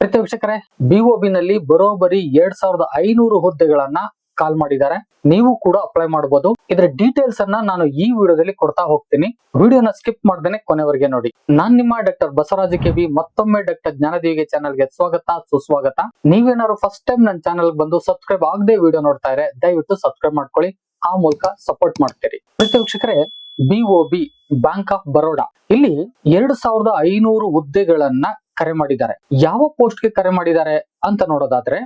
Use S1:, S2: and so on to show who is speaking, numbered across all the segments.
S1: ಪ್ರೀತಿ ವೀಕ್ಷಕರೇ ಬಿಒಬಿ ನಲ್ಲಿ ಬರೋಬ್ಬರಿ ಎರಡ್ ಸಾವಿರದ ಐನೂರು ಹುದ್ದೆಗಳನ್ನ ಕಾಲ್ ಮಾಡಿದ್ದಾರೆ. ನೀವು ಕೂಡ ಅಪ್ಲೈ ಮಾಡಬಹುದು ಇದರ ಡೀಟೇಲ್ಸ್ ಅನ್ನ ನಾನು ಈ ವಿಡಿಯೋದಲ್ಲಿ ಕೊಡ್ತಾ ಹೋಗ್ತೀನಿ. ವಿಡಿಯೋನ ಸ್ಕಿಪ್ ಮಾಡ್ದೇನೆ ಕೊನೆವರೆಗೆ ನೋಡಿ. ನಾನ್ ನಿಮ್ಮ ಡಾಕ್ಟರ್ ಬಸವರಾಜ ಕೆಬಿ ಮತ್ತೊಮ್ಮೆ ಡಾಕ್ಟರ್ ಜ್ಞಾನದೇವಿಗೆ ಚಾನಲ್ಗೆ ಸ್ವಾಗತ, ಸುಸ್ವಾಗತ. ನೀವೇನಾದ್ರು ಫಸ್ಟ್ ಟೈಮ್ ನನ್ನ ಚಾನಲ್ ಬಂದು ಸಬ್ಸ್ಕ್ರೈಬ್ ಆಗದೆ ವಿಡಿಯೋ ನೋಡ್ತಾ ಇದ್ರೆ ದಯವಿಟ್ಟು ಸಬ್ಸ್ಕ್ರೈಬ್ ಮಾಡ್ಕೊಳ್ಳಿ. ಆ ಮೂಲಕ ಸಪೋರ್ಟ್ ಮಾಡ್ತೀರಿ. ಪ್ರತಿ ವೀಕ್ಷಕರೇ ಬಿಒಬಿ ಬ್ಯಾಂಕ್ ಆಫ್ ಬರೋಡಾ ಇಲ್ಲಿ ಎರಡು ಸಾವಿರದ ಐನೂರು ಹುದ್ದೆಗಳನ್ನ ಕರೆ ಮಾಡಿದ್ದಾರೆ. ಯಾವ ಪೋಸ್ಟ್ಗೆ ಕರೆ ಮಾಡಿದ್ದಾರೆ ಅಂತ ನೋಡೋದಾದ್ರೆ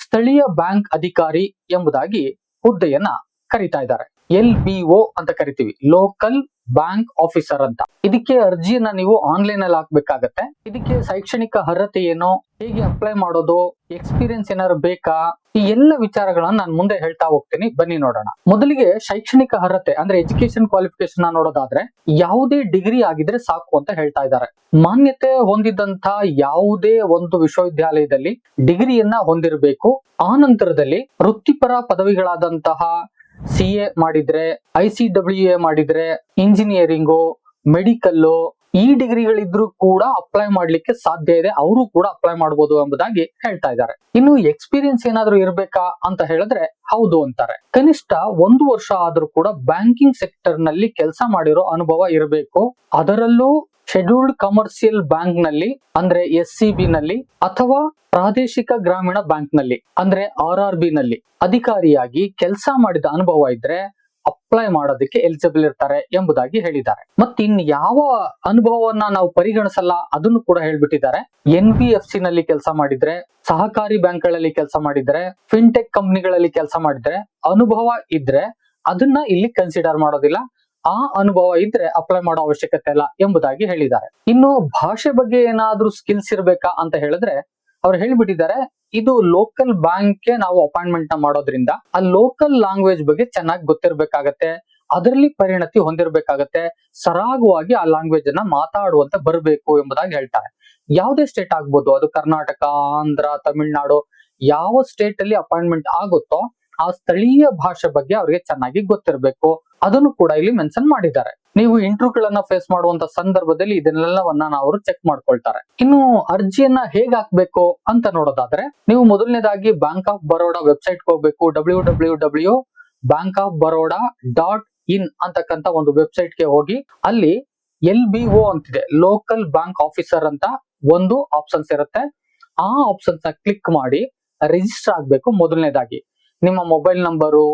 S1: ಸ್ಥಳೀಯ ಬ್ಯಾಂಕ್ ಅಧಿಕಾರಿ ಎಂಬುದಾಗಿ ಹುದ್ದೆಯನ್ನ ಕರೀತಾ ಇದ್ದಾರೆ. ಎಲ್ ಬಿ ಒ ಅಂತ ಕರಿತೀವಿ. ಲೋಕಲ್ ಬ್ಯಾಂಕ್ ಆಫೀಸರ್ ಅಂತ. ಇದಕ್ಕೆ ಅರ್ಜಿಯನ್ನ ನೀವು ಆನ್ಲೈನ್ ಅಲ್ಲಿ ಹಾಕ್ಬೇಕಾಗತ್ತೆ. ಇದಕ್ಕೆ ಶೈಕ್ಷಣಿಕ ಅರ್ಹತೆ ಏನು, ಹೇಗೆ ಅಪ್ಲೈ ಮಾಡೋದು ಎಕ್ಸ್ಪೀರಿಯನ್ಸ್ ಏನಾದ್ರು ಬೇಕಾ, ಈ ಎಲ್ಲ ವಿಚಾರಗಳನ್ನ ನಾನು ಮುಂದೆ ಹೇಳ್ತಾ ಹೋಗ್ತೀನಿ. ಬನ್ನಿ ನೋಡೋಣ. ಮೊದಲಿಗೆ ಶೈಕ್ಷಣಿಕ ಅರ್ಹತೆ, ಅಂದ್ರೆ ಎಜುಕೇಶನ್ ಕ್ವಾಲಿಫಿಕೇಶನ್ ನೋಡೋದಾದ್ರೆ, ಯಾವುದೇ ಡಿಗ್ರಿ ಆಗಿದ್ರೆ ಸಾಕು ಅಂತ ಹೇಳ್ತಾ ಇದ್ದಾರೆ. ಮಾನ್ಯತೆ ಹೊಂದಿದಂತ ಯಾವುದೇ ಒಂದು ವಿಶ್ವವಿದ್ಯಾಲಯದಲ್ಲಿ ಡಿಗ್ರಿಯನ್ನ ಹೊಂದಿರಬೇಕು. ಆ ನಂತರದಲ್ಲಿ ವೃತ್ತಿಪರ ಪದವಿಗಳಾದಂತಹ ಸಿ ಎ ಮಾಡಿದ್ರೆ ಐ ಸಿ ಡಬ್ಲ್ಯೂ ಎ ಮಾಡಿದ್ರೆ ಇಂಜಿನಿಯರಿಂಗು ಮೆಡಿಕಲ್ಲು ಈ ಡಿಗ್ರಿಗಳಿದ್ರು ಕೂಡ ಅಪ್ಲೈ ಮಾಡ್ಲಿಕ್ಕೆ ಸಾಧ್ಯ ಇದೆ. ಅವರು ಕೂಡ ಅಪ್ಲೈ ಮಾಡಬಹುದು ಎಂಬುದಾಗಿ ಹೇಳ್ತಾ ಇದ್ದಾರೆ. ಇನ್ನು ಎಕ್ಸ್ಪೀರಿಯನ್ಸ್ ಏನಾದ್ರೂ ಇರ್ಬೇಕಾ ಅಂತ ಹೇಳಿದ್ರೆ, ಹೌದು ಅಂತಾರೆ. ಕನಿಷ್ಠ ಒಂದು ವರ್ಷ ಆದ್ರೂ ಕೂಡ ಬ್ಯಾಂಕಿಂಗ್ ಸೆಕ್ಟರ್ನಲ್ಲಿ ಕೆಲಸ ಮಾಡಿರೋ ಅನುಭವ ಇರಬೇಕು. ಅದರಲ್ಲೂ ಶೆಡ್ಯೂಲ್ಡ್ ಕಮರ್ಷಿಯಲ್ ಬ್ಯಾಂಕ್ನಲ್ಲಿ ಅಂದ್ರೆ ಎಸ್ ಸಿ ಬಿ ನಲ್ಲಿ ಅಥವಾ ಪ್ರಾದೇಶಿಕ ಗ್ರಾಮೀಣ ಬ್ಯಾಂಕ್ನಲ್ಲಿ ಅಂದ್ರೆ ಆರ್ ಆರ್ ಬಿ ನಲ್ಲಿ ಅಧಿಕಾರಿಯಾಗಿ ಕೆಲಸ ಮಾಡಿದ ಅನುಭವ ಇದ್ರೆ ಅಪ್ಲೈ ಮಾಡೋದಕ್ಕೆ ಎಲಿಜಿಬಲ್ ಇರ್ತಾರೆ ಎಂಬುದಾಗಿ ಹೇಳಿದ್ದಾರೆ. ಮತ್ತೆ ಇನ್ ಯಾವ ಅನುಭವವನ್ನ ನಾವು ಪರಿಗಣಿಸಲ್ಲ ಅದನ್ನು ಕೂಡ ಹೇಳ್ಬಿಟ್ಟಿದ್ದಾರೆ. ಎನ್ ಬಿ ಎಫ್ ಸಿ ನಲ್ಲಿ ಕೆಲಸ ಮಾಡಿದ್ರೆ, ಸಹಕಾರಿ ಬ್ಯಾಂಕ್ಗಳಲ್ಲಿ ಕೆಲಸ ಮಾಡಿದ್ರೆ ಫಿನ್ಟೆಕ್ ಕಂಪ್ನಿಗಳಲ್ಲಿ ಕೆಲಸ ಮಾಡಿದ್ರೆ ಅನುಭವ ಇದ್ರೆ ಅದನ್ನ ಇಲ್ಲಿ ಕನ್ಸಿಡರ್ ಮಾಡೋದಿಲ್ಲ. ಆ ಅನುಭವ ಇದ್ರೆ ಅಪ್ಲೈ ಮಾಡೋ ಅವಶ್ಯಕತೆ ಇಲ್ಲ ಎಂಬುದಾಗಿ ಹೇಳಿದ್ದಾರೆ. ಇನ್ನು ಭಾಷೆ ಬಗ್ಗೆ ಏನಾದ್ರೂ ಸ್ಕಿಲ್ಸ್ ಇರ್ಬೇಕಾ ಅಂತ ಹೇಳಿದ್ರೆ, ಅವ್ರು ಹೇಳ್ಬಿಟ್ಟಿದ್ದಾರೆ, ಇದು ಲೋಕಲ್ ಬ್ಯಾಂಕ್ಗೆ ನಾವು ಅಪಾಯಿಂಟ್ಮೆಂಟ್ನ ಮಾಡೋದ್ರಿಂದ ಆ ಲೋಕಲ್ ಲ್ಯಾಂಗ್ವೇಜ್ ಬಗ್ಗೆ ಚೆನ್ನಾಗಿ ಗೊತ್ತಿರ್ಬೇಕಾಗತ್ತೆ, ಅದರಲ್ಲಿ ಪರಿಣತಿ ಹೊಂದಿರಬೇಕಾಗತ್ತೆ, ಸರಾಗವಾಗಿ ಆ ಲ್ಯಾಂಗ್ವೇಜ್ ಅನ್ನ ಮಾತಾಡುವಂತ ಬರಬೇಕು ಎಂಬುದಾಗಿ ಹೇಳ್ತಾರೆ. ಯಾವುದೇ ಸ್ಟೇಟ್ ಆಗ್ಬೋದು, ಅದು ಕರ್ನಾಟಕ, ಆಂಧ್ರ, ತಮಿಳ್ನಾಡು, ಯಾವ ಸ್ಟೇಟ್ ಅಲ್ಲಿ ಅಪಾಯಿಂಟ್ಮೆಂಟ್ ಆಗುತ್ತೋ ಆ ಸ್ಥಳೀಯ ಭಾಷೆ ಬಗ್ಗೆ ಅವ್ರಿಗೆ ಚೆನ್ನಾಗಿ ಗೊತ್ತಿರಬೇಕು. ಅದನ್ನು ಕೂಡ ಇಲ್ಲಿ ಮೆನ್ಷನ್ ಮಾಡಿದ್ದಾರೆ. ನೀವು ಇಂಟರ್ವ್ಯೂಗಳನ್ನ ಫೇಸ್ ಮಾಡುವಂತ ಸಂದರ್ಭದಲ್ಲಿ ಇದನ್ನೆಲ್ಲವನ್ನ ನಾವು ಚೆಕ್ ಮಾಡ್ಕೊಳ್ತಾರೆ. ಇನ್ನು ಅರ್ಜಿಯನ್ನ ಹೇಗ್ ಹಾಕ್ಬೇಕು ಅಂತ ನೋಡೋದಾದ್ರೆ, ನೀವು ಮೊದಲನೇದಾಗಿ ಬ್ಯಾಂಕ್ ಆಫ್ ಬರೋಡಾ ವೆಬ್ಸೈಟ್ ಹೋಗ್ಬೇಕು. W W W bank of Baroda dot in ಅಂತಕ್ಕಂತ ಒಂದು ವೆಬ್ಸೈಟ್ಗೆ ಹೋಗಿ, ಅಲ್ಲಿ ಎಲ್ ಬಿ ಒ ಅಂತಿದೆ. ಲೋಕಲ್ ಬ್ಯಾಂಕ್ ಆಫೀಸರ್ ಅಂತ ಒಂದು ಆಪ್ಷನ್ಸ್ ಇರುತ್ತೆ. ಆ ಆಪ್ಷನ್ಸ್ ಕ್ಲಿಕ್ ಮಾಡಿ ರಿಜಿಸ್ಟರ್ ಆಗ್ಬೇಕು ಮೊದಲನೇದಾಗಿ. ನಿಮ್ಮ ಮೊಬೈಲ್ ನಂಬರು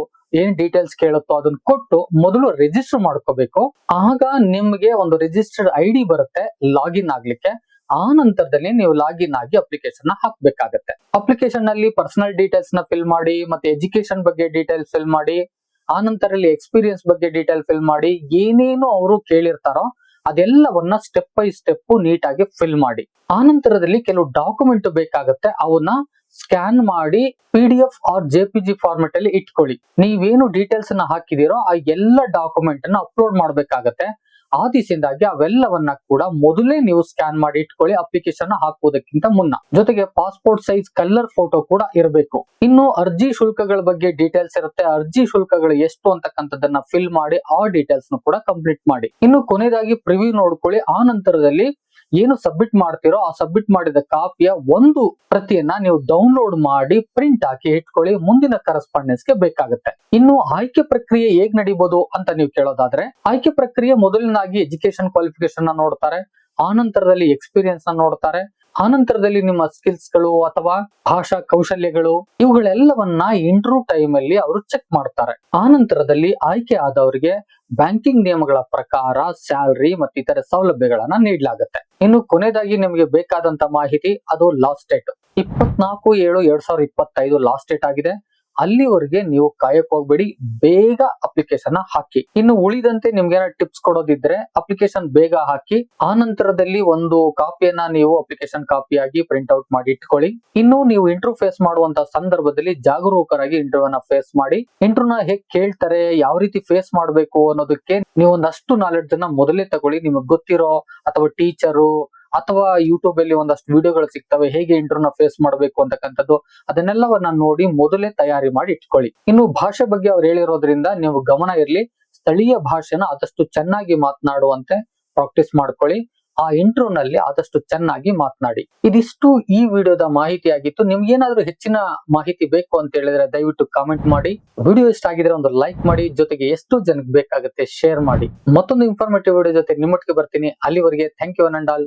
S1: ಏನ್ ಡೀಟೇಲ್ಸ್ ಕೇಳುತ್ತೋ ಅದನ್ನ ಕೊಟ್ಟು ಮೊದಲು ರಿಜಿಸ್ಟರ್ ಮಾಡ್ಕೋಬೇಕು. ಆಗ ನಿಮ್ಗೆ ಒಂದು ರಿಜಿಸ್ಟರ್ಡ್ ಐ ಡಿ ಬರುತ್ತೆ ಲಾಗಿನ್ ಆಗ್ಲಿಕ್ಕೆ. ಆ ನಂತರದಲ್ಲಿ ನೀವು ಲಾಗಿನ್ ಆಗಿ ಅಪ್ಲಿಕೇಶನ್ ಹಾಕ್ಬೇಕಾಗತ್ತೆ. ಅಪ್ಲಿಕೇಶನ್ನಲ್ಲಿ ಪರ್ಸನಲ್ ಡೀಟೇಲ್ಸ್ನ ಫಿಲ್ ಮಾಡಿ, ಮತ್ತೆ ಎಜುಕೇಶನ್ ಬಗ್ಗೆ ಡೀಟೇಲ್ಸ್ ಫಿಲ್ ಮಾಡಿ, ಆ ನಂತರದಲ್ಲಿ ಎಕ್ಸ್ಪೀರಿಯನ್ಸ್ ಬಗ್ಗೆ ಡೀಟೇಲ್ ಫಿಲ್ ಮಾಡಿ, ಏನೇನು ಅವರು ಕೇಳಿರ್ತಾರೋ ಅದೆಲ್ಲವನ್ನ ಸ್ಟೆಪ್ ಬೈ ಸ್ಟೆಪ್ ನೀಟಾಗಿ ಫಿಲ್ ಮಾಡಿ. ಆನಂತರದಲ್ಲಿ ನಂತರದಲ್ಲಿ ಕೆಲವು ಡಾಕ್ಯುಮೆಂಟ್ ಬೇಕಾಗತ್ತೆ, ಅವನ್ನ ಸ್ಕ್ಯಾನ್ ಮಾಡಿ P D F or J P G format ಅಲ್ಲಿ ಇಟ್ಕೊಳ್ಳಿ. ನೀವೇನು ಡೀಟೇಲ್ಸ್ ಅನ್ನ ಹಾಕಿದಿರೋ ಆ ಎಲ್ಲ ಡಾಕ್ಯುಮೆಂಟ್ ಅನ್ನ ಅಪ್ಲೋಡ್ ಮಾಡ್ಬೇಕಾಗತ್ತೆ. ಆ ದಿಸೆಯಿಂದಾಗಿ ಅವೆಲ್ಲವನ್ನ ಕೂಡ ಮೊದಲೇ ನೀವು ಸ್ಕ್ಯಾನ್ ಮಾಡಿ ಇಟ್ಕೊಳ್ಳಿ ಅಪ್ಲಿಕೇಶನ್ ಹಾಕುವುದಕ್ಕಿಂತ ಮುನ್ನ. ಜೊತೆಗೆ ಪಾಸ್ಪೋರ್ಟ್ ಸೈಜ್ ಕಲರ್ ಫೋಟೋ ಕೂಡ ಇರಬೇಕು. ಇನ್ನು ಅರ್ಜಿ ಶುಲ್ಕಗಳ ಬಗ್ಗೆ ಡೀಟೇಲ್ಸ್ ಇರುತ್ತೆ. ಅರ್ಜಿ ಶುಲ್ಕಗಳು ಎಷ್ಟು ಅಂತಕ್ಕಂಥದ್ದನ್ನ ಫಿಲ್ ಮಾಡಿ ಆ ಡೀಟೇಲ್ಸ್ ಕೂಡ ಕಂಪ್ಲೀಟ್ ಮಾಡಿ. ಇನ್ನು ಕೊನೆಯದಾಗಿ ಪ್ರಿವ್ಯೂ ನೋಡ್ಕೊಳ್ಳಿ. ಆ ನಂತರದಲ್ಲಿ ಏನು ಸಬ್ಮಿಟ್ ಮಾಡ್ತೀರೋ ಆ ಸಬ್ಮಿಟ್ ಮಾಡಿದ ಕಾಪಿಯ ಒಂದು ಪ್ರತಿಯನ್ನ ನೀವು ಡೌನ್ಲೋಡ್ ಮಾಡಿ ಪ್ರಿಂಟ್ ಹಾಕಿ ಇಟ್ಕೊಳ್ಳಿ. ಮುಂದಿನ ಕರೆಸ್ಪಾಂಡೆನ್ಸ್ಗೆ ಬೇಕಾಗುತ್ತೆ. ಇನ್ನು ಆಯ್ಕೆ ಪ್ರಕ್ರಿಯೆ ಹೇಗ್ ನಡೀಬಹುದು ಅಂತ ನೀವು ಕೇಳೋದಾದ್ರೆ, ಆಯ್ಕೆ ಪ್ರಕ್ರಿಯೆ ಮೊದಲಿನಾಗಿ ಎಜುಕೇಶನ್ ಕ್ವಾಲಿಫಿಕೇಶನ್ನ ನೋಡ್ತಾರೆ ಆನಂತರದಲ್ಲಿ ನಂತರದಲ್ಲಿ ಎಕ್ಸ್ಪೀರಿಯನ್ಸ್ನ ನೋಡ್ತಾರೆ ಆ ನಂತರದಲ್ಲಿ ನಿಮ್ಮ ಸ್ಕಿಲ್ಸ್ಗಳು ಅಥವಾ ಭಾಷಾ ಕೌಶಲ್ಯಗಳು ಇವುಗಳೆಲ್ಲವನ್ನ ಇಂಟರ್ವ್ಯೂ ಟೈಮ್ ಅಲ್ಲಿ ಅವರು ಚೆಕ್ ಮಾಡ್ತಾರೆ. ಆನಂತರದಲ್ಲಿ ನಂತರದಲ್ಲಿ ಆಯ್ಕೆ ಆದವರಿಗೆ ಬ್ಯಾಂಕಿಂಗ್ ನಿಯಮಗಳ ಪ್ರಕಾರ ಸ್ಯಾಲರಿ ಮತ್ತು ಇತರೆ ಸೌಲಭ್ಯಗಳನ್ನ ನೀಡಲಾಗುತ್ತೆ. ಇನ್ನು ಕೊನೆಯದಾಗಿ ನಿಮಗೆ ಬೇಕಾದಂತ ಮಾಹಿತಿ ಅದು ಲಾಸ್ಟ್ ಡೇಟ್ ಇಪ್ಪತ್ನಾಲ್ಕು ಏಳು ಎರಡ್ ಸಾವಿರದ ಇಪ್ಪತ್ತೈದು ಲಾಸ್ಟ್ ಡೇಟ್ ಆಗಿದೆ. ಅಲ್ಲಿವರೆಗೆ ನೀವು ಕಾಯಕ್ ಹೋಗ್ಬೇಡಿ. ಬೇಗ ಅಪ್ಲಿಕೇಶನ್ ಹಾಕಿ. ಇನ್ನು ಉಳಿದಂತೆ ನಿಮ್ಗೆ ಟಿಪ್ಸ್ ಕೊಡೋದಿದ್ರೆ ಅಪ್ಲಿಕೇಶನ್ ಬೇಗ ಹಾಕಿ. ಆ ನಂತರದಲ್ಲಿ ಒಂದು ಕಾಪಿಯನ್ನ ನೀವು ಅಪ್ಲಿಕೇಶನ್ ಕಾಪಿಯಾಗಿ ಪ್ರಿಂಟ್ ಔಟ್ ಮಾಡಿ ಇಟ್ಕೊಳ್ಳಿ. ಇನ್ನು ನೀವು ಇಂಟರ್ವ್ಯೂ ಫೇಸ್ ಮಾಡುವಂತ ಸಂದರ್ಭದಲ್ಲಿ ಜಾಗರೂಕರಾಗಿ ಇಂಟರ್ವ್ಯೂ ನ ಫೇಸ್ ಮಾಡಿ. ಇಂಟರ್ವ್ಯೂ ನ ಹೇಗ್ ಕೇಳ್ತಾರೆ, ಯಾವ ರೀತಿ ಫೇಸ್ ಮಾಡಬೇಕು ಅನ್ನೋದಕ್ಕೆ ನೀವು ಒಂದಷ್ಟು ನಾಲೆಡ್ಜ್ ಅನ್ನ ಮೊದಲೇ ತಗೊಳ್ಳಿ. ನಿಮಗೆ ಗೊತ್ತಿರೋ ಅಥವಾ ಟೀಚರು ಅಥವಾ ಯೂಟ್ಯೂಬ್ ಅಲ್ಲಿ ಒಂದಷ್ಟು ವಿಡಿಯೋಗಳು ಸಿಗ್ತವೆ, ಹೇಗೆ ಇಂಟರ್ನ ಫೇಸ್ ಮಾಡಬೇಕು ಅಂತಕ್ಕಂಥದ್ದು, ಅದನ್ನೆಲ್ಲವನ್ನ ನೋಡಿ ಮೊದಲೇ ತಯಾರಿ ಮಾಡಿ ಇಟ್ಕೊಳ್ಳಿ. ಇನ್ನು ಭಾಷೆ ಬಗ್ಗೆ ಅವ್ರು ಹೇಳಿರೋದ್ರಿಂದ ನೀವು ಗಮನ ಇರಲಿ, ಸ್ಥಳೀಯ ಭಾಷೆನ ಆದಷ್ಟು ಚೆನ್ನಾಗಿ ಮಾತನಾಡುವಂತೆ ಪ್ರಾಕ್ಟೀಸ್ ಮಾಡ್ಕೊಳ್ಳಿ, ಆ ಇಂಟ್ರೋ ನಲ್ಲಿ ಆದಷ್ಟು ಚೆನ್ನಾಗಿ ಮಾತನಾಡಿ. ಇದಿಷ್ಟು ಈ ವಿಡಿಯೋದ ಮಾಹಿತಿ ಆಗಿತ್ತು. ನಿಮ್ಗೆ ಏನಾದ್ರೂ ಹೆಚ್ಚಿನ ಮಾಹಿತಿ ಬೇಕು ಅಂತ ಹೇಳಿದ್ರೆ ದಯವಿಟ್ಟು ಕಾಮೆಂಟ್ ಮಾಡಿ. ವಿಡಿಯೋ ಇಷ್ಟ ಆಗಿದ್ರೆ ಒಂದು ಲೈಕ್ ಮಾಡಿ, ಜೊತೆಗೆ ಎಷ್ಟು ಜನಕ್ಕೆ ಬೇಕಾಗುತ್ತೆ ಶೇರ್ ಮಾಡಿ. ಮತ್ತೊಂದು ಇನ್ಫಾರ್ಮೇಟಿವ್ ವಿಡಿಯೋ ಜೊತೆ ನಿಮ್ಮೊಟ್ಟಿಗೆ ಬರ್ತೀನಿ. ಅಲ್ಲಿವರೆಗೆ thank you all